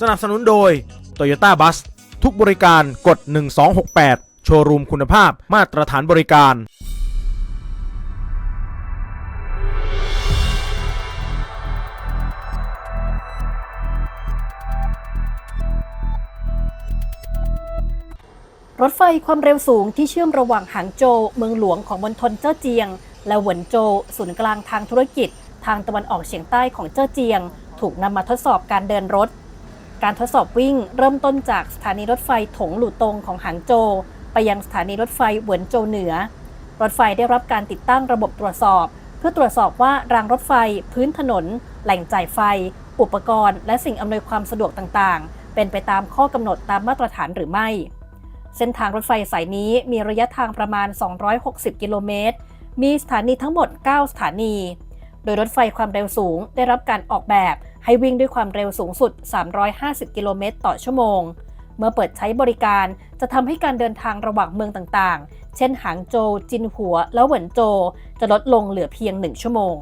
สนับสนุนโดย Toyota Bus ทุกบริการกด 1268 โชว์รูมคุณภาพมาตรฐานบริการ รถไฟความเร็วสูงที่เชื่อมระหว่างหางโจวเมืองหลวงของมณฑลเจ้อเจียง และหวนโจวศูนย์กลางทางธุรกิจ ทางตะวันออกเฉียงใต้ของเจ้อเจียง ถูกนำมาทดสอบการเดินรถ การทดสอบวิ่งเริ่มต้นจากสถานีรถไฟถงหลู่ตงของหางโจวไปยังสถานีรถไฟเหวินโจวเหนือ รถไฟได้รับการติดตั้งระบบตรวจสอบ เพื่อตรวจสอบว่ารางรถไฟ พื้นถนน แหล่งจ่ายไฟ อุปกรณ์ และสิ่งอำนวยความสะดวกต่างๆ เป็นไปตามข้อกำหนดตามมาตรฐานหรือไม่ เส้นทางรถไฟสายนี้มีระยะทางประมาณ 260 กิโลเมตร มีสถานีทั้งหมด 9 สถานี โดยรถไฟความเร็วสูงได้รับการออกแบบให้วิ่งด้วยความเร็วสูงสุด 350 กิโลเมตรต่อชั่วโมง เมื่อเปิดใช้บริการจะทำให้การเดินทางระหว่างเมืองต่างๆ เช่นหางโจวจินหัว และเหวินโจวจะลดลงเหลือเพียง 1 ชั่วโมง